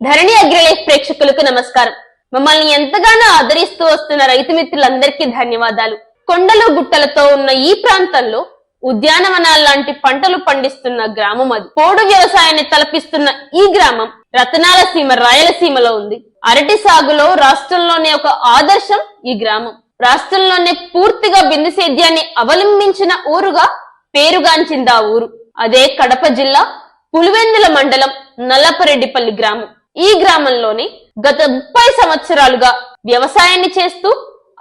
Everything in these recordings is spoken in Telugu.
ధరణి అగ్రిలైఫ్ ప్రేక్షకులకు నమస్కారం. మమ్మల్ని ఎంతగానో ఆదరిస్తూ వస్తున్న రైతు మిత్రులందరికీ ధన్యవాదాలు. కొండలు గుట్టలతో ఉన్న ఈ ప్రాంతంలో ఉద్యానవనాల లాంటి పంటలు పండిస్తున్న గ్రామం అది. పోడు వ్యవసాయాన్ని తలపిస్తున్న ఈ గ్రామం రతనాల సీమ రాయలసీమలో ఉంది. అరటి సాగులో రాష్ట్రంలోనే ఒక ఆదర్శం ఈ గ్రామం. రాష్ట్రంలోనే పూర్తిగా బిందు సేద్యాన్ని అవలంబించిన ఊరుగా పేరుగాంచింది ఆ ఊరు. అదే కడప జిల్లా పులివెందుల మండలం నల్లపరెడ్డిపల్లి గ్రామం. ఈ గ్రామంలోనే గత ముప్పై సంవత్సరాలుగా వ్యవసాయాన్ని చేస్తూ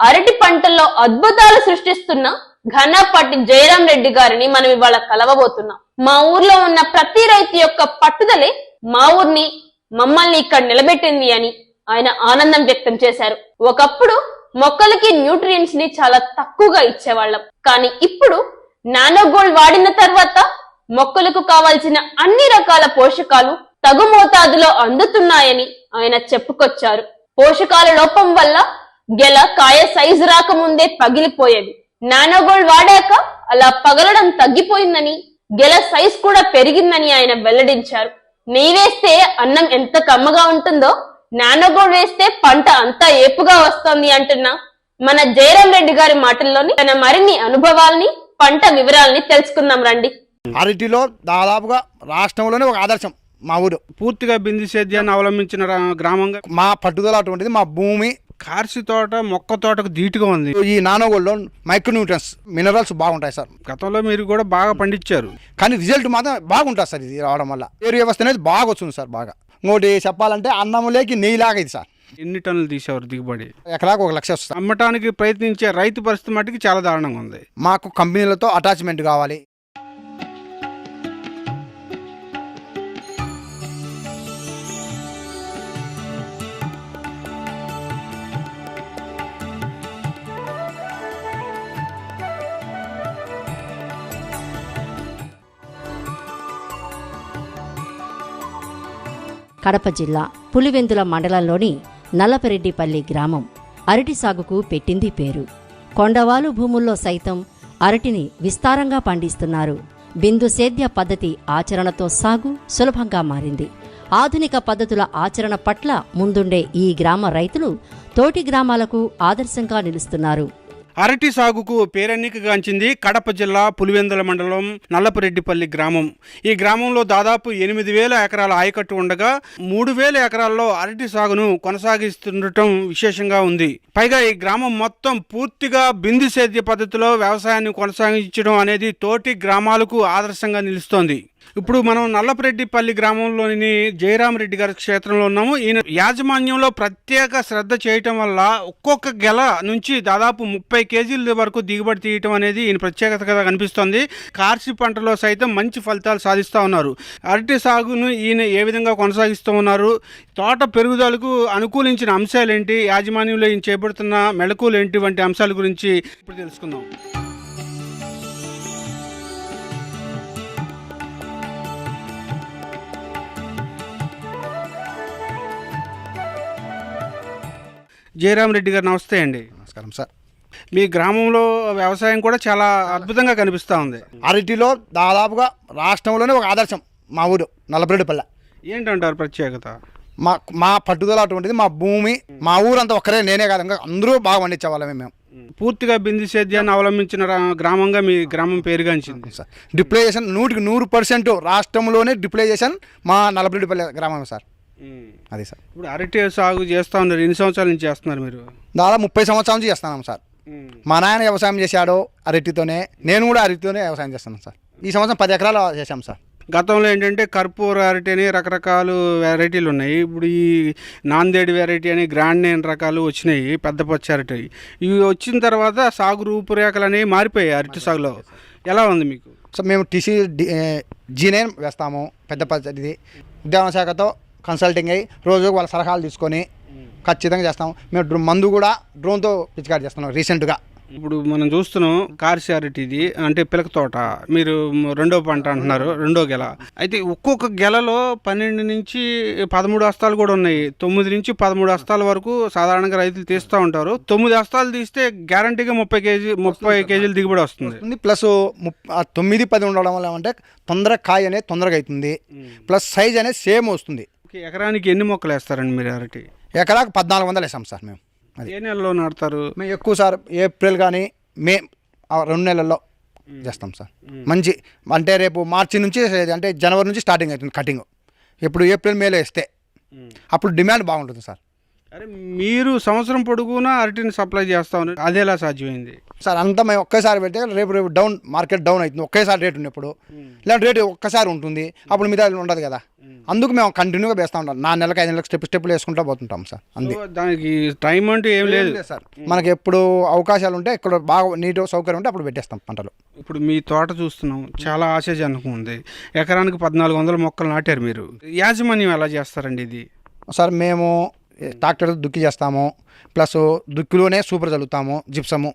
అరటి పంటల్లో అద్భుతాలు సృష్టిస్తున్న ఘనపాటి జయరాం రెడ్డి గారిని మనం ఇవాళ కలవబోతున్నాం. మా ఊర్లో ఉన్న ప్రతి రైతు యొక్క పట్టుదలే మా ఊర్ని మమ్మల్ని ఇక్కడ నిలబెట్టింది అని ఆయన ఆనందం వ్యక్తం చేశారు. ఒకప్పుడు మొక్కలకి న్యూట్రియంట్స్ని చాలా తక్కువగా ఇచ్చేవాళ్ళం. కానీ ఇప్పుడు నానో గోల్డ్ వాడిన తర్వాత మొక్కలకు కావాల్సిన అన్ని రకాల పోషకాలు తగు మోతాదులో అందుతున్నాయని ఆయన చెప్పుకొచ్చారు. పోషకాల లోపం వల్ల గెల కాయ సైజు రాకముందే పగిలిపోయేవి నానోగోల్డ్ వాడాక అలా పగలడం తగ్గిపోయిందని గెల సైజ్ కూడా పెరిగిందని ఆయన వెల్లడించారు. నెయ్యి వేస్తే అన్నం ఎంత కమ్మగా ఉంటుందో నానోగోల్డ్ వేస్తే పంట అంతా ఏపుగా వస్తోంది అంటున్న మన జయరాం రెడ్డి గారి మాటల్లోని తన మరిన్ని అనుభవాల్ని పంట వివరాల్ని తెలుసుకుందాం రండి. అరటిలో దాదాపుగా రాష్ట్రంలోనే ఒక ఆదర్శం. మా ఊరు పూర్తిగా బిందు సేద్యాన్ని అవలంబించిన గ్రామంగా మా పట్టుదల అటువంటిది మా భూమి కార్సి తోట మొక్క తోటకు ధీటుగా ఉంది. ఈ నానోగోల్డ్లో మైక్రోన్యూట్రన్స్ మినరల్స్ బాగుంటాయి సార్. గతంలో మీరు కూడా బాగా పండించారు. కానీ రిజల్ట్ మాత్రం బాగుంటుంది సార్ ఇది రావడం వల్ల. పేరు వ్యవస్థ అనేది బాగా వస్తుంది సార్ బాగా. ఇంకోటి చెప్పాలంటే అన్నంలోకి నెయ్యిలాగా ఇది సార్. ఎన్ని టన్నులు తీసేవారు దిగుబడి? ఎకరాకు ఒక లక్ష వస్తుంది అమ్మటానికి ప్రయత్నించే రైతు పరిస్థితి మట్టుకి చాలా దారుణంగా ఉంది. మాకు కంపెనీలతో అటాచ్మెంట్ కావాలి. కడప జిల్లా పులివెందుల మండలంలోని నల్లపరెడ్డిపల్లి గ్రామం. అరటి సాగుకు పెట్టింది పేరు. కొండవాలు భూముల్లో సైతం అరటిని విస్తారంగా పండిస్తున్నారు. బిందు సేద్య పద్ధతి ఆచరణతో సాగు సులభంగా మారింది. ఆధునిక పద్ధతుల ఆచరణ పట్ల ముందుండే ఈ గ్రామ రైతులు తోటి గ్రామాలకు ఆదర్శంగా నిలుస్తున్నారు. అరటి సాగుకు పేరెన్నికగాంచింది కడప జిల్లా పులివెందుల మండలం నల్లపరెడ్డిపల్లి గ్రామం. ఈ గ్రామంలో దాదాపు ఎనిమిది వేల ఎకరాల ఆయకట్టు ఉండగా మూడు వేల ఎకరాల్లో అరటి సాగును కొనసాగిస్తుండటం విశేషంగా ఉంది. పైగా ఈ గ్రామం మొత్తం పూర్తిగా బిందు సేద్య పద్ధతిలో వ్యవసాయాన్ని కొనసాగించడం అనేది తోటి గ్రామాలకు ఆదర్శంగా నిలుస్తోంది. ఇప్పుడు మనం నల్లపరెడ్డిపల్లి గ్రామంలోని జయరామరెడ్డి గారి క్షేత్రంలో ఉన్నాము. ఈయన యాజమాన్యంలో ప్రత్యేక శ్రద్ధ చేయటం వల్ల ఒక్కొక్క గెల నుంచి దాదాపు ముప్పై కేజీల వరకు దిగుబడి తీయటం అనేది ఈయన ప్రత్యేకతగా కనిపిస్తోంది. కార్సి పంటలో సైతం మంచి ఫలితాలు సాధిస్తూ ఉన్నారు. అరటి సాగును ఈయన ఏ విధంగా కొనసాగిస్తూ ఉన్నారు? తోట పెరుగుదలకు అనుకూలించిన అంశాలు ఏంటి యాజమాన్యంలో ఈయన చేపడుతున్న మెళకువలు ఏంటి? వంటి అంశాల గురించి ఇప్పుడు తెలుసుకుందాం. జయరాం రెడ్డి గారు నమస్తే అండి. నమస్కారం సార్. మీ గ్రామంలో వ్యవసాయం కూడా చాలా అద్భుతంగా కనిపిస్తూ ఉంది. అరటిలో దాదాపుగా రాష్ట్రంలోనే ఒక ఆదర్శం మా ఊరు నల్లబరెడ్డిపల్లె ఏంటంటారు ప్రత్యేకత? మా మా పట్టుదల అటువంటిది మా భూమి మా ఊరంతా ఒక్కరే నేనే కాదు ఇంకా అందరూ బాగా పండించే వాళ్ళమే మేము పూర్తిగా బిందు సేద్యాన్ని అవలంబించిన గ్రామంగా మీ గ్రామం పేరుగాంచింది సార్. డిప్లైజేషన్ నూటికి నూరు పర్సెంట్ రాష్ట్రంలోనే డిప్లైజేషన్ మా నలభరెడ్డిపల్లి గ్రామం సార్. అది సార్. ఇప్పుడు అరటి సాగు చేస్తా ఉన్నారు. ఎన్ని సంవత్సరాల నుంచి చేస్తున్నారు మీరు? దాదాపు ముప్పై సంవత్సరాల నుంచి చేస్తున్నాం సార్. మా నాయన వ్యవసాయం చేశాడు అరటితోనే. నేను కూడా అరటితోనే వ్యవసాయం చేస్తున్నాను సార్. ఈ సంవత్సరం పది ఎకరాలు చేశాం సార్. గతంలో ఏంటంటే కర్పూర అరటి అని రకరకాల వెరైటీలు ఉన్నాయి. ఇప్పుడు ఈ నాందేడి వెరైటీ అని గ్రాండ్ నేన్ రకాలు వచ్చినాయి. పెద్ద పచ్చి అరటి. ఇవి వచ్చిన తర్వాత సాగు రూపురేఖలు అనేవి మారిపోయాయి అరటి సాగులో. ఎలా ఉంది మీకు? సో మేము టీసీ జీనైన్ వేస్తాము. పెద్ద పద్ధతిది ఉద్యాన శాఖతో కన్సల్టింగ్ అయ్యి రోజు వాళ్ళ సలహాలు తీసుకొని ఖచ్చితంగా చేస్తాము మేము డ్రో- మందు కూడా డ్రోన్తో పిచికారి చేస్తున్నాం రీసెంట్గా. ఇప్పుడు మనం చూస్తున్నాం ఇది అంటే పిలక తోట. మీరు రెండో పంట అంటున్నారు రెండో గెల. అయితే ఒక్కొక్క గెలలో పన్నెండు నుంచి పదమూడు హస్తాలు కూడా ఉన్నాయి. తొమ్మిది నుంచి పదమూడు హస్తాల వరకు సాధారణంగా రైతులు తీస్తూ ఉంటారు. తొమ్మిది హస్తాలు తీస్తే గ్యారంటీగా ముప్పై కేజీ ముప్పై కేజీలు దిగుబడి వస్తుంది. ప్లస్ తొమ్మిది పది ఉండడం వల్ల ఏమంటే తొందరగా కాయ అనేది తొందరగా అవుతుంది. ప్లస్ సైజ్ అనేది సేమ్ వస్తుంది. ఓకే, ఎకరానికి ఎన్ని మొక్కలు వేస్తారండి మీరు అరటి? ఎకరాకు పద్నాలుగు వందలు వేసాం సార్ మేము. అది ఏ నెలలో నాటుతారు? మేము ఎక్కువ సార్ ఏప్రిల్ కానీ మే ఆ రెండు నెలల్లో చేస్తాం సార్. మంచి అంటే రేపు మార్చి నుంచి అంటే జనవరి నుంచి స్టార్టింగ్ అవుతుంది కటింగ్. ఇప్పుడు ఏప్రిల్ మేలో వేస్తే అప్పుడు డిమాండ్ బాగుంటుంది సార్. అరే మీరు సంవత్సరం పొడుగునా అరటిని సప్లై చేస్తా ఉన్నారు. అది ఎలా సాధ్యమైంది? సార్ అంతా మేము ఒకేసారి పెడితే రేపు రేపు డౌన్ మార్కెట్ డౌన్ అవుతుంది. ఒకేసారి రేట్ ఉన్నప్పుడు. ఇలాంటి రేటు ఒక్కసారి ఉంటుంది. అప్పుడు మీద ఉండదు కదా. అందుకు మేము కంటిన్యూగా వేస్తూ ఉంటాం. నా నెలకు ఐదు నెలలకు స్టెప్ స్టెప్లు వేసుకుంటూ పోతుంటాం సార్. అంది సో దానికి టైం అంటూ ఏం లేదు. సార్. మనకి ఎప్పుడు అవకాశాలు ఉంటే ఇక్కడ బాగా నీట్ సౌకర్యం ఉంటే అప్పుడు పెట్టేస్తాం పంటలు. ఇప్పుడు మీ తోట చూస్తున్నాం. చాలా ఆశాజనకం ఉంది. ఎకరానికి పద్నాలుగు వందల మొక్కలు నాటారు మీరు. యాజమాన్యం ఎలా చేస్తారండి ఇది? సార్ మేము ట్రాక్టర్ దుక్కి చేస్తాము ప్లస్ దుక్కిలోనే సూపర్ చల్లుతాము జిప్సము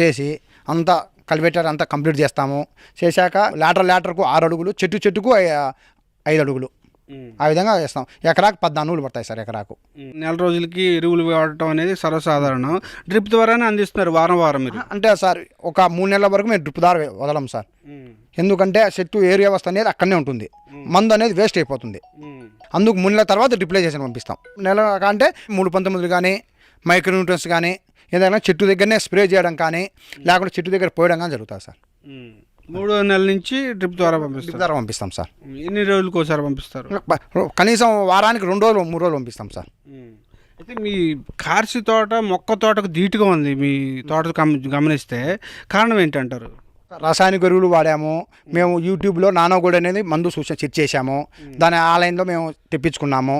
చేసి అంతా కలిపేటర్ అంతా కంప్లీట్ చేస్తాము. చేశాక లాటర్ లాటర్కు ఆరు అడుగులు చెట్టు చెట్టుకు ఐదు అడుగులు. ఆ విధంగా వేస్తాం ఎకరాకు పద్నాలుగు పడతాయి సార్ ఎకరాకు. నెల రోజులకి ఎరువులు వాడటం అనేది సర్వసాధారణం. డ్రిప్ ద్వారానే అందిస్తున్నారు వారం వారం మీరు. అంటే సార్ ఒక మూడు నెలల వరకు మేము డ్రిప్ దారి వదలం సార్. ఎందుకంటే చెట్టు ఏరియా వ్యవస్థ అనేది అక్కడనే ఉంటుంది. మందు అనేది వేస్ట్ అయిపోతుంది. అందుకు మూడు నెలల తర్వాత డ్రిప్లైజేషన్ పంపిస్తాం. నెల అంటే మూడు పంతొమ్మిది కానీ మైక్రోన్యూట్రన్స్ కానీ ఏదైనా చెట్టు దగ్గరనే స్ప్రే చేయడం కానీ లేకుంటే చెట్టు దగ్గర పోయడం కానీ జరుగుతుంది సార్. మూడో నెల నుంచి డ్రిప్ ద్వారా డ్రిప్ పంపిస్తారు. ద్వారా పంపిస్తాం సార్. ఎన్ని రోజులకు ఒకసారి పంపిస్తారు? కనీసం వారానికి రెండు రోజులు మూడు రోజులు పంపిస్తాం సార్. అయితే మీ కార్సి తోట మొక్క తోటకు ధీటుగా ఉంది మీ తోట గమ- గమనిస్తే కారణం ఏంటంటారు? రసాయనిక ఎరువులు వాడాము. మేము యూట్యూబ్లో నానోగోడ్ అనేది మందు సూచన చెక్ చేశాము. దాని ఆన్లైన్లో మేము తెప్పించుకున్నాము.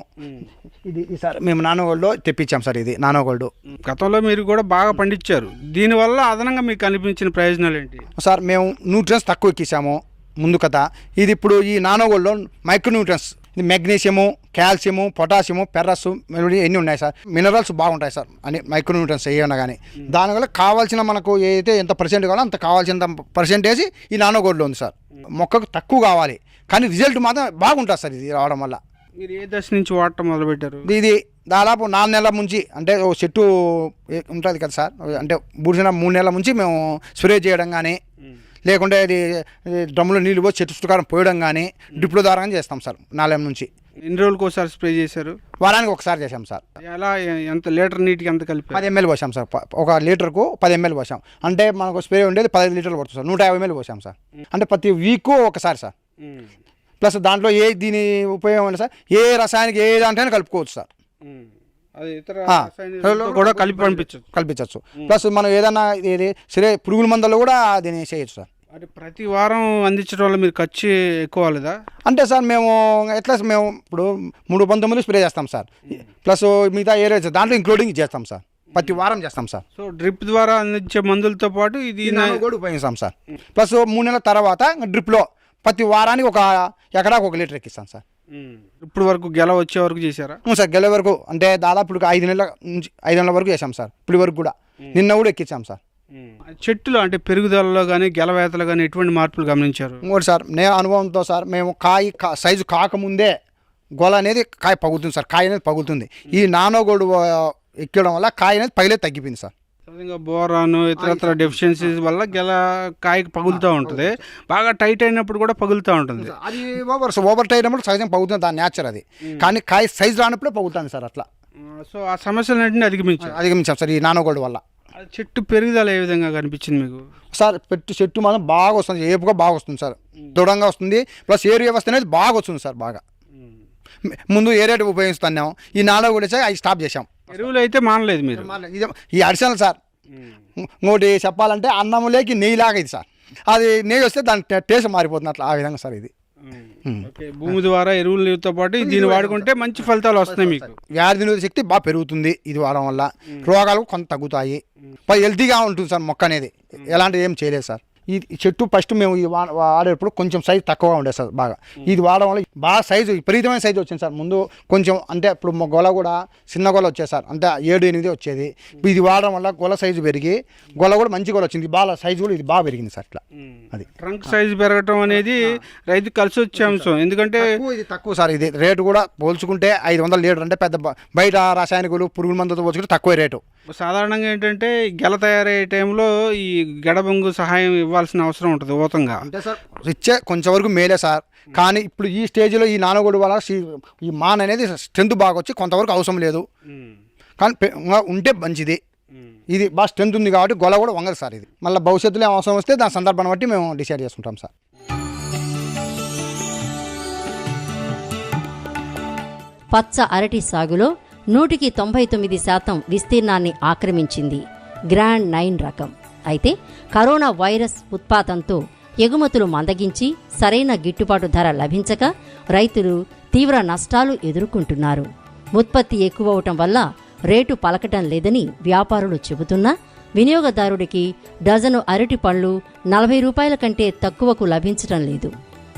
ఇది సార్ మేము నానోగోల్డ్లో తెప్పించాం సార్ ఇది నానోగోల్డ్ గతంలో మీరు కూడా బాగా పండించారు. దీనివల్ల అదనంగా మీకు కనిపించిన ప్రయోజనాలు ఏంటి? సార్ మేము న్యూట్రియన్స్ తక్కువ ఎక్కించాము ముందు కథ. ఇది ఇప్పుడు ఈ నానోగోల్డ్లో మైక్రో న్యూట్రియన్స్ ఇది మెగ్నీషియము కాల్షియము పొటాషియము పెర్రస్ మెలోడీ ఎన్ని ఉన్నాయి సార్? మినరల్స్ బాగుంటాయి సార్. అని మైక్రో న్యూట్రియన్స్ ఏమన్నా కానీ దానివల్ల కావాల్సిన మనకు ఏదైతే ఎంత పర్సెంట్ కావాలో అంత కావాల్సినంత పర్సెంటేజ్ ఈ నానోగోల్డ్లో ఉంది సార్. మొక్కకు తక్కువ కావాలి. కానీ రిజల్ట్ మాత్రం బాగుంటుంది సార్ ఇది రావడం వల్ల. మీరు ఏ దశ నుంచి వాడటం మొదలుపెట్టారు? ఇది దాదాపు నాలుగు నెలల ముంచి అంటే ఓ చెట్టు ఉంటుంది కదా సార్ అంటే బూడిసిన మూడు నెలల ముంచి మేము స్ప్రే చేయడం కానీ లేకుంటే ఇది ఇది డ్రమ్ములో నీళ్ళు పోసి చెట్టు చుట్టుకారం పోయడం కానీ డ్రిప్ల ద్వారా కానీ చేస్తాం సార్ నాలుగు నుంచి. ఎన్ని రోజులకు ఒకసారి స్ప్రే చేశారు? వారానికి ఒకసారి చేసాం సార్. ఎలా ఎంత లీటర్ నీటికి ఎంత కలిపారు? పది ఎంఎల్ పోసాం సార్. ఒక లీటర్కు పది ఎంఎల్ పోసాం. అంటే మనకు స్ప్రే ఉండేది పదహైదు లీటర్లు పడుతుంది సార్. నూట యాభై ఎంఎల్ పోసాం సార్. అంటే ప్రతి వీక్ ఒకసారి సార్. ప్లస్ దాంట్లో ఏ దీని ఉపయోగం అంటే సార్ ఏ రసాయనిక ఏ దాంట్లో కలుపుకోవచ్చు సార్. కూడా కలిపి పంపించచ్చు. కల్పించవచ్చు ప్లస్ మనం ఏదైనా సరే పురుగుల మందులు కూడా దీన్ని చేయొచ్చు సార్. అంటే ప్రతి వారం అందించడం వల్ల మీరు ఖర్చు ఎక్కువ అవ్వలేదా అంటే సార్ మేము ఎట్లా మేము ఇప్పుడు మూడు పంతొమ్మిది స్ప్రే చేస్తాం సార్. ప్లస్ మిగతా ఏరియా దాంట్లో ఇంక్లూడింగ్ చేస్తాం సార్. ప్రతి వారం చేస్తాం సార్. సో డ్రిప్ ద్వారా అందించే మందులతో పాటు ఇది కూడా ఉపయోగిస్తాం సార్. ప్లస్ మూడు నెలల తర్వాత డ్రిప్లో ప్రతి వారానికి ఒక ఎకరాకు ఒక లీటర్ ఎక్కిస్తాం సార్. ఇప్పుడు వరకు గెల వచ్చే వరకు చేశారా? సార్ గెల వరకు అంటే దాదాపు ఇప్పుడు ఐదు నెలల నుంచి ఐదు నెలల వరకు చేసాం సార్. ఇప్పుడు వరకు కూడా. నిన్న కూడా ఎక్కించాం సార్. చెట్టులో అంటే పెరుగుదలలో కానీ గెలవేతలో కానీ ఎటువంటి మార్పులు గమనించారు? ఇంకోటి సార్ నేను అనుభవంతో సార్ మేము కాయ సైజు కాకముందే గొల అనేది కాయ పగులుతుంది సార్ కాయ అనేది పగులుతుంది. ఈ నానోగోడు ఎక్కడం వల్ల కాయ అనేది పగిలే తగ్గిపోయింది సార్. బోరాను ఇతరత్ర డెఫిషియన్సీస్ వల్ల గెల కాయకి పగులుతూ ఉంటుంది. బాగా టైట్ అయినప్పుడు కూడా పగులుతూ ఉంటుంది. అది ఓవర్ ఓవర్ టైం అయినప్పుడు సహజంగా పగులుతుంది దాని నేచర్ అది. కానీ కాయ సైజు రానప్పుడే పగులుతుంది సార్ అట్లా. సో ఆ సమస్యలన్నింటినీ అధిగమించారు. అధిగమించాం సార్ ఈ నానోగోల్డ్ వల్ల. చెట్టు పెరుగుదల ఏ విధంగా కనిపించింది మీకు? సార్ పెట్టు చెట్టు మాత్రం బాగా వస్తుంది. ఏపుగా బాగా వస్తుంది సార్. దృఢంగా వస్తుంది. ప్లస్ ఏరు వ్యవస్థ అనేది బాగా వస్తుంది సార్ బాగా. ముందు ఏ రేటు ఉపయోగిస్తున్నాం. ఈ నాలుగు కూడా అవి స్టాప్ చేసాం ఎరువులు అయితే మానలేదు మీరు? ఈ అడిషనల్ సార్. ఇంకోటి చెప్పాలంటే అన్నంలోకి నెయ్యి లాగా ఇది సార్. అది నెయ్యి వస్తే దాని టేస్ట్ మారిపోతుంది అట్లా ఆ విధంగా సార్ ఇది. భూమి ద్వారా ఎరువులతో పాటు దీన్ని వాడుకుంటే మంచి ఫలితాలు వస్తున్నాయి మీకు. వ్యాధి నిరోధక శక్తి బాగా పెరుగుతుంది ఇది వాడడం వల్ల. రోగాలు కొంత తగ్గుతాయి. పై హెల్తీగా ఉంటుంది సార్ మొక్క అనేది. ఎలాంటి ఏం చేయలేదు సార్. ఈ చెట్టు ఫస్ట్ మేము ఈ వాడేటప్పుడు కొంచెం సైజ్ తక్కువగా ఉండేది సార్ బాగా. ఇది వాడడం వల్ల బాగా సైజు విపరీతమైన సైజు వచ్చింది సార్. ముందు కొంచెం అంటే ఇప్పుడు మా గొల కూడా చిన్న గొల వచ్చేది సార్. అంటే ఏడు ఎనిమిది వచ్చేది. ఇది వాడడం వల్ల గొల సైజు పెరిగి గొల కూడా మంచి గొల వచ్చింది. బాగా సైజు కూడా ఇది బాగా పెరిగింది సార్ ఇట్లా. అది. ట్రంక్ సైజ్ పెరగటం అనేది రైతు కలిసి వచ్చే అంశం ఎందుకంటే తక్కువ ఇది తక్కువ సార్. ఇది రేటు కూడా పోల్చుకుంటే ఐదు వందల లీటర్ అంటే పెద్ద బయట రసాయనికులు పురుగుల మందుతో పోల్చుకుంటే తక్కువ రేటు. సాధారణంగా ఏంటంటే గెల తయారయ్యే టైంలో ఈ గడబొంగు సహాయం ఇవ్వాల్సిన అవసరం ఉంటుంది ఊతంగా అంటే సార్ ఇచ్చే కొంచెం వరకు మేలే సార్. కానీ ఇప్పుడు ఈ స్టేజ్లో ఈ నానగోడు వల్ల ఈ మాన్ అనేది స్ట్రెంత్ బాగా వచ్చి కొంతవరకు అవసరం లేదు. కానీ ఉంటే మంచిది. ఇది బాగా స్ట్రెంత్ ఉంది కాబట్టి గొల కూడా వంగదు సార్ ఇది. మళ్ళీ భవిష్యత్తులో ఏం అవసరం వస్తే దాని సందర్భాన్ని బట్టి మేము డిసైడ్ చేసుకుంటాం సార్. పచ్చ అరటి సాగులో నూటికి తొంభై తొమ్మిది శాతం విస్తీర్ణాన్ని ఆక్రమించింది. గ్రాండ్ నైన్ రకం. అయితే కరోనా వైరస్ ఉత్పాతంతో ఎగుమతులు మందగించి సరైన గిట్టుబాటు ధర లభించక రైతులు తీవ్ర నష్టాలు ఎదుర్కొంటున్నారు. ఉత్పత్తి ఎక్కువవటం వల్ల రేటు పలకటం లేదని వ్యాపారులు చెబుతున్నా వినియోగదారుడికి డజను అరటి పళ్ళు నలభై రూపాయల కంటే తక్కువకు లభించటం లేదు.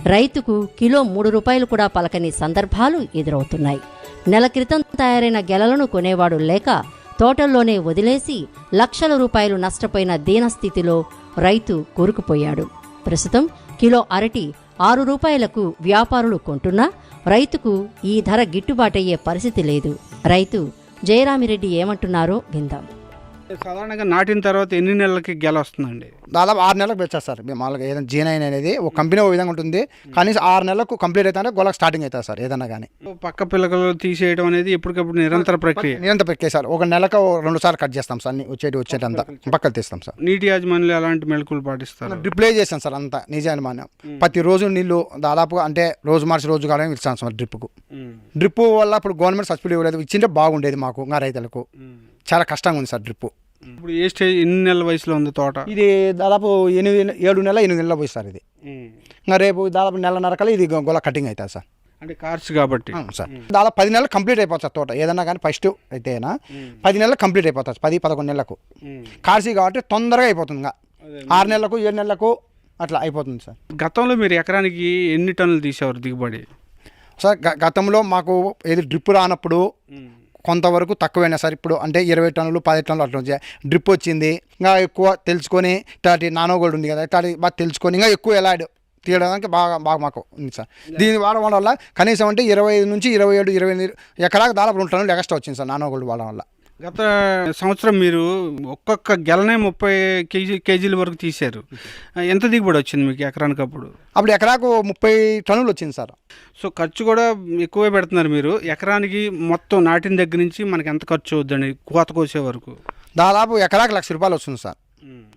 రైతుకు కిలో మూడు రూపాయలు కూడా పలకని సందర్భాలు ఎదురవుతున్నాయి. నెల క్రితం తయారైన గెలలను కొనేవాడు లేక తోటల్లోనే వదిలేసి లక్షల రూపాయలు నష్టపోయిన దీనస్థితిలో రైతు కూరుకుపోయాడు. ప్రస్తుతం కిలో అరటి ఆరు రూపాయలకు వ్యాపారులు కొంటున్నా రైతుకు ఈ ధర గిట్టుబాటయ్యే పరిస్థితి లేదు. రైతు జయరామిరెడ్డి ఏమంటున్నారో విందాం. సాధారణంగా నాటిన తర్వాత ఎన్ని నెలలకి గెల వస్తుందండి? దాదాపు ఆరు నెలలకు మేము మామూలుగా ఏదైనా జీన్ అయిన అనేది ఒక కంపెనీ ఓ విధంగా ఉంటుంది. కనీసం ఆరు నెలలకు కంప్లీట్ అవుతుంటే గొలకు స్టార్టింగ్ అవుతుంది సార్ ఏదన్నా కానీ. పక్క పిల్లకలు తీసేయడం అనేది ఎప్పటికప్పుడు నిరంతర ప్రక్రియ? నిరంతరం పెట్టే సార్. ఒక నెలకు రెండు సార్లు కట్ చేస్తాం సార్ వచ్చేటి వచ్చేటి అంతా. పక్కలు తీస్తాం సార్. నీటి యాజమాన్యులు ఎలాంటి మెలకులు పాటిస్తారు? డ్రిప్లే చేసాం సార్ అంతా నిజానుమాన్యం ప్రతిరోజు నీళ్ళు దాదాపుగా అంటే రోజు మార్చి రోజు కాలం ఇస్తాం సార్ డ్రిప్కు డ్రిప్ వల్ల ఇప్పుడు గవర్నమెంట్ సబ్సిడీ ఇవ్వలేదు ఇచ్చింటే బాగుండేది మాకు ఇంకా రైతులకు. చాలా కష్టంగా ఉంది సార్ డ్రిప్ ఇప్పుడు ఏ స్టేజ్ ఎన్ని నెలల వయసులో ఉంది తోట? ఇది దాదాపు ఎనిమిది ఏడు నెలల ఎనిమిది నెలలు పోయి సార్ ఇది. ఇంకా రేపు దాదాపు నెల నరకలు ఇది గొల కటింగ్ అవుతుంది సార్. అంటే కార్స్ కాబట్టి? సార్. దాదాపు పది నెలలు కంప్లీట్ అయిపోతుంది సార్ తోట. ఏదన్నా కానీ ఫస్ట్ అయితేనా పది నెలలు కంప్లీట్ అయిపోతుంది పది పదకొండు నెలలకు. కార్సీ కాబట్టి తొందరగా అయిపోతుంది ఇంకా. ఆరు నెలలకు ఏడు నెలలకు అట్లా అయిపోతుంది సార్. గతంలో మీరు ఎకరానికి ఎన్ని టన్నులు తీసేవారు దిగుబడి? సార్ గతంలో మాకు ఏది డ్రిప్ రానప్పుడు కొంతవరకు తక్కువైనా సార్ ఇప్పుడు అంటే ఇరవై టన్నులు పది టన్నులు అట్లా వచ్చాయి. డ్రిప్ వచ్చింది. ఇంకా ఎక్కువ తెలుసుకొని ఇట్లాంటి నానో గోల్డ్ ఉంది కదా ఇట్లాంటి బాగా తెలుసుకొని ఇంకా ఎక్కువ ఎలా తీయడానికి బాగా బాగా మాకు ఉంది సార్. దీన్ని వాడడం వల్ల కనీసం అంటే ఇరవై ఐదు నుంచి ఇరవై ఏడు ఇరవై ఎనిమిది ఎకరాకు దాదాపు రెండు టన్నులు ఎక్స్ట్రా వచ్చింది సార్ నానో గోల్డ్ వాడడం వల్ల. గత సంవత్సరం మీరు ఒక్కొక్క గెలనే ముప్పై కేజీ కేజీల వరకు తీశారు. ఎంత దిగుబడి వచ్చింది మీకు ఎకరానికి అప్పుడు అప్పుడు ఎకరాకు ముప్పై టన్నులు వచ్చింది సార్. సో ఖర్చు కూడా ఎక్కువే పెడుతున్నారు మీరు. ఎకరానికి మొత్తం నాటిన దగ్గర నుంచి మనకి ఎంత ఖర్చు అవుద్దండి కోత కోసే వరకు? దాదాపు ఎకరాకు లక్ష రూపాయలు వస్తుంది సార్.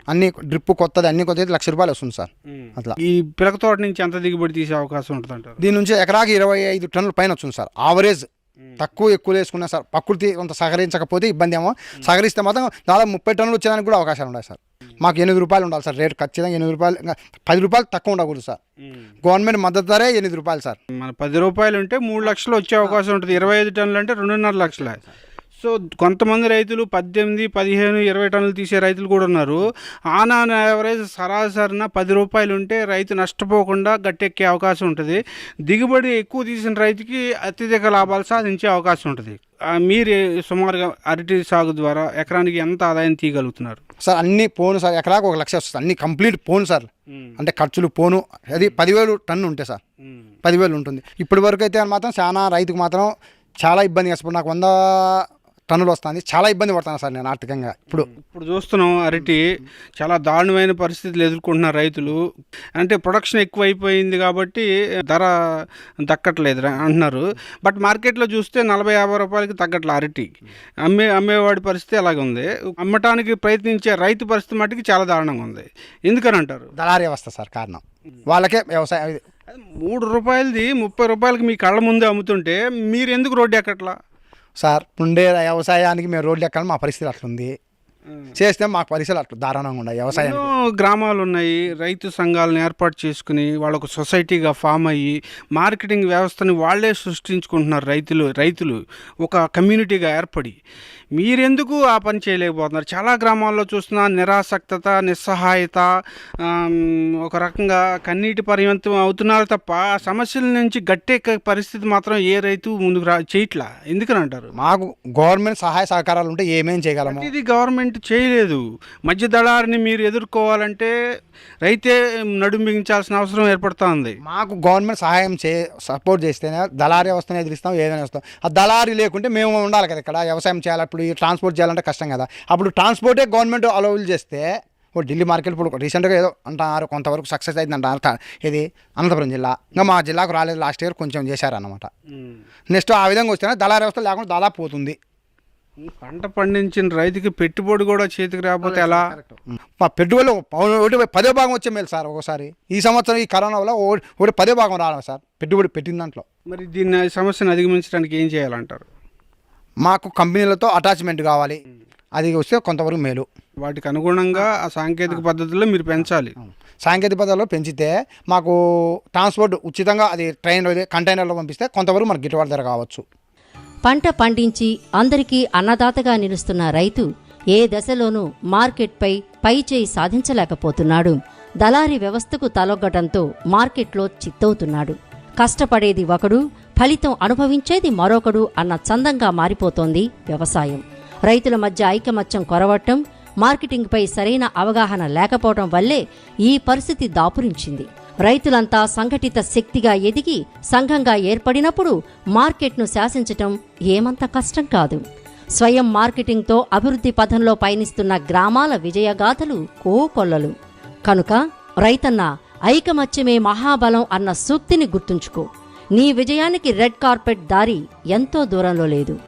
అన్ని డ్రిప్ కొత్తది అన్ని కొత్తది లక్ష రూపాయలు వస్తుంది సార్. అట్లా. ఈ పిలక తోట నుంచి ఎంత దిగుబడి తీసే అవకాశం ఉంటుంది దీని నుంచి ఎకరాకి ఇరవై ఐదు టన్నుల పైన వచ్చింది సార్ ఆవరేజ్ తక్కువ ఎక్కువ వేసుకున్నా సార్. ప్రకృతి కొంత సహకరించకపోతే ఇబ్బంది ఏమో సహకరిస్తే మాత్రం దాదాపు ముప్పై టన్నులు వచ్చేదానికి కూడా అవకాశాలు ఉన్నాయి సార్. మాకు ఎనిమిది రూపాయలు ఉండాలి సార్ రేటు. ఖచ్చితంగా ఎనిమిది రూపాయలు పది రూపాయలు తక్కువ ఉండకూడదు సార్. గవర్నమెంట్ మద్దతు ధరే ఎనిమిది రూపాయలు సార్. మన పది రూపాయలు ఉంటే మూడు లక్షలు వచ్చే అవకాశం ఉంటుంది. ఇరవై ఐదు టన్నులు అంటే రెండున్నర లక్షలే. సో కొంతమంది రైతులు పద్దెనిమిది పదిహేను ఇరవై టన్నులు తీసే రైతులు కూడా ఉన్నారు. ఆన్ ఆన్ యావరేజ్ సరాసరిన పది రూపాయలు ఉంటే రైతు నష్టపోకుండా గట్టెక్కే అవకాశం ఉంటుంది. దిగుబడి ఎక్కువ తీసిన రైతుకి అత్యధిక లాభాలు సాధించే అవకాశం ఉంటుంది. మీరు సుమారుగా అరటి సాగు ద్వారా ఎకరానికి ఎంత ఆదాయం తీయగలుగుతున్నారు? సార్ అన్ని పోను సార్ ఎకరాకు ఒక లక్ష వస్తుంది. అన్ని కంప్లీట్ పోను సార్. అంటే ఖర్చులు పోను. అది పదివేలు టన్ను ఉంటాయి సార్. పదివేలు ఉంటుంది. ఇప్పటి వరకు అయితే మాత్రం చాలా రైతుకు మాత్రం చాలా ఇబ్బంది ఇప్పుడు నాకు వంద టన్నులు వస్తుంది. చాలా ఇబ్బంది పడుతున్నాను సార్ నేను ఆర్థికంగా. ఇప్పుడు ఇప్పుడు చూస్తున్నాం అరటి చాలా దారుణమైన పరిస్థితులు ఎదుర్కొంటున్నారు రైతులు. అంటే ప్రొడక్షన్ ఎక్కువ అయిపోయింది కాబట్టి ధర దక్కట్లేదు అంటున్నారు. బట్ మార్కెట్లో చూస్తే నలభై యాభై రూపాయలకి తగ్గట్లే అరటి. అమ్మే అమ్మేవాడి పరిస్థితి అలాగే ఉంది. అమ్మటానికి ప్రయత్నించే రైతు పరిస్థితి మట్టుకి చాలా దారుణంగా ఉంది. ఎందుకని అంటారు? దళారీ వ్యవస్థ సార్ కారణం. వాళ్ళకే వ్యవసాయం మూడు రూపాయలది ముప్పై రూపాయలకి మీ కళ్ళ ముందే అమ్ముతుంటే మీరు ఎందుకు రోడ్డు ఎక్కట్లా? సార్ ఉండే వ్యవసాయానికి మేము రోడ్లు ఎక్కాలి మా పరిస్థితి అట్లుంది. చేస్తే మాకు పరిస్థితులు అట్లా దారుణంగా ఉన్నాయి వ్యవసాయానికి. ఎన్నో గ్రామాలు ఉన్నాయి రైతు సంఘాలను ఏర్పాటు చేసుకుని వాళ్ళు ఒక సొసైటీగా ఫామ్ అయ్యి మార్కెటింగ్ వ్యవస్థని వాళ్ళే సృష్టించుకుంటున్నారు రైతులు రైతులు ఒక కమ్యూనిటీగా ఏర్పడి. మీరెందుకు ఆ పని చేయలేకపోతున్నారు? చాలా గ్రామాల్లో చూస్తున్నా నిరాసక్తత నిస్సహాయత ఒక రకంగా కన్నీటి పర్యంతం అవుతున్నారు తప్ప ఆ సమస్యల నుంచి గట్టెక్కే పరిస్థితి మాత్రం ఏ రైతు ముందుకు రా చేయట్లా? ఎందుకని అంటారు మాకు గవర్నమెంట్ సహాయ సహకారాలు ఉంటే ఏమేం చేయగలము? ఇది గవర్నమెంట్ చేయలేదు. మధ్య దళారిని మీరు ఎదుర్కోవాలి రావాలంటే రైతే నడుము బిగించాల్సిన అవసరం ఏర్పడుతూ ఉంది. మాకు గవర్నమెంట్ సహాయం చే సపోర్ట్ చేస్తేనే దళారీ వ్యవస్థను ఎదిరిస్తాం ఏదైనా వస్తాం. ఆ దళారీ లేకుంటే మేము ఉండాలి కదా ఇక్కడ. వ్యవసాయం చేయాలి అప్పుడు ఈ ట్రాన్స్పోర్ట్ చేయాలంటే కష్టం కదా. అప్పుడు ట్రాన్స్పోర్టే గవర్నమెంట్ అలౌల్ చేస్తే ఇప్పుడు ఢిల్లీ మార్కెట్ ఇప్పుడు రీసెంట్గా ఏదో అంటారు కొంతవరకు సక్సెస్ అయింది అంటారు ఇది అనంతపురం జిల్లా. ఇంకా మా జిల్లాకు రాలేదు లాస్ట్ ఇయర్ కొంచెం చేశారన్నమాట. నెక్స్ట్ ఆ విధంగా వస్తేనే దళారీ వ్యవస్థ లేకుండా దాదాపు పోతుంది. పంట పండించిన రైతుకి పెట్టుబడి కూడా చేతికి రాకపోతే ఎలా? మా పెట్టుబడులు పౌ- ఒకటి పదే భాగం వచ్చే మేలు సార్ ఒకసారి. ఈ సంవత్సరం ఈ కరోనా వల్ల ఒకటి పదే భాగం రావాలి సార్ పెట్టుబడి పెట్టిన దాంట్లో. మరి దీన్ని సమస్యను అధిగమించడానికి ఏం చేయాలంటారు? మాకు కంపెనీలతో అటాచ్మెంట్ కావాలి. అది వస్తే కొంతవరకు మేలు. వాటికి అనుగుణంగా ఆ సాంకేతిక పద్ధతుల్లో మీరు పెంచాలి. సాంకేతిక పదాల్లో పెంచితే మాకు ట్రాన్స్పోర్ట్ ఉచితంగా అది ట్రైన్ కంటైనర్లో పంపిస్తే కొంతవరకు మనకు గిట్టుబాటు ధర కావచ్చు. పంట పండించి అందరికీ అన్నదాతగా నిలుస్తున్న రైతు ఏ దశలోనూ మార్కెట్పై పై చేయి సాధించలేకపోతున్నాడు. దళారి వ్యవస్థకు తలొగ్గటంతో మార్కెట్లో చిత్తవుతున్నాడు. కష్టపడేది ఒకడు ఫలితం అనుభవించేది మరొకడు అన్న చందంగా మారిపోతోంది వ్యవసాయం. రైతుల మధ్య ఐకమత్యం కొరవటం మార్కెటింగ్పై సరైన అవగాహన లేకపోవడం వల్లే ఈ పరిస్థితి దాపురించింది. రైతులంతా సంఘటిత శక్తిగా ఎదిగి సంఘంగా ఏర్పడినప్పుడు మార్కెట్ను శాసించటం ఏమంత కష్టం కాదు. స్వయం మార్కెటింగ్తో అభివృద్ధి పథంలో పయనిస్తున్న గ్రామాల విజయగాథలు కోకొల్లలు. కనుక రైతన్న ఐకమత్యమే మహాబలం అన్న సూక్తిని గుర్తుంచుకో. నీ విజయానికి రెడ్ కార్పెట్ దారి ఎంతో దూరంలో లేదు.